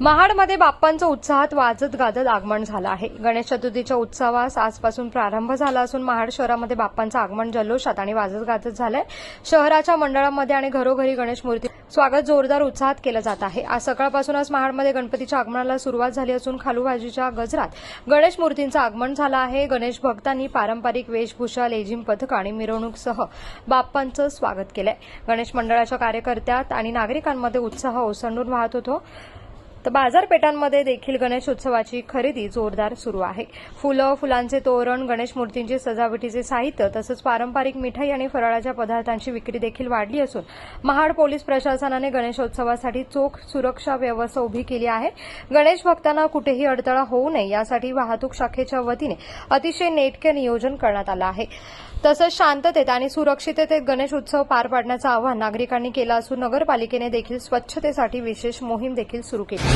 महाडमध्ये बाप्पांचं उत्साहात वाजत गाजत आगमन झालं आहे. गणेश चतुर्थीच्या उत्सवास आजपासून प्रारंभ झाला असून महाड शहरामध्ये बाप्पांचं आगमन जल्लोषात आणि वाजत गाजत झालंय. शहराच्या मंडळांमध्ये आणि घरोघरी गणेश मूर्ती स्वागत जोरदार उत्साहात केलं जात आहे. आज सकाळपासूनच महाडमध्ये गणपतीच्या आगमनाला सुरुवात झाली असून खालूबाजीच्या गजरात गणेश मूर्तींचं आगमन झालं आहे. गणेश भक्तांनी पारंपरिक वेशभूषा लेझिम पथक आणि मिरवणूकसह बाप्पांचं स्वागत केलंय. गणेश मंडळाच्या कार्यकर्त्यात आणि नागरिकांमध्ये उत्साह ओसंडून वाहत होतो. तर बाजारपेठांमध्ये देखील गणेश उत्सवाची खरेदी जोरदार सुरू आहे. फुलं फुलांचे तोरण गणेश मूर्तींचे सजावटीचे साहित्य तसंच पारंपरिक मिठाई आणि फराळाच्या पदार्थांची विक्री देखील वाढली असून महाड पोलीस प्रशासनाने गणेशोत्सवासाठी चोख सुरक्षा व्यवस्था उभी केली आहे. गणेश भक्तांना कुठेही अडथळा होऊ नये यासाठी वाहतूक शाखेच्या वतीने अतिशय नेटके नियोजन करण्यात आलं आहे. तसंच शांततेत आणि सुरक्षिततेत गणेश उत्सव पार पाडण्याचं आवाहन नागरिकांनी केलं असून नगरपालिकेने देखील स्वच्छतेसाठी विशेष मोहीम देखील सुरू केली.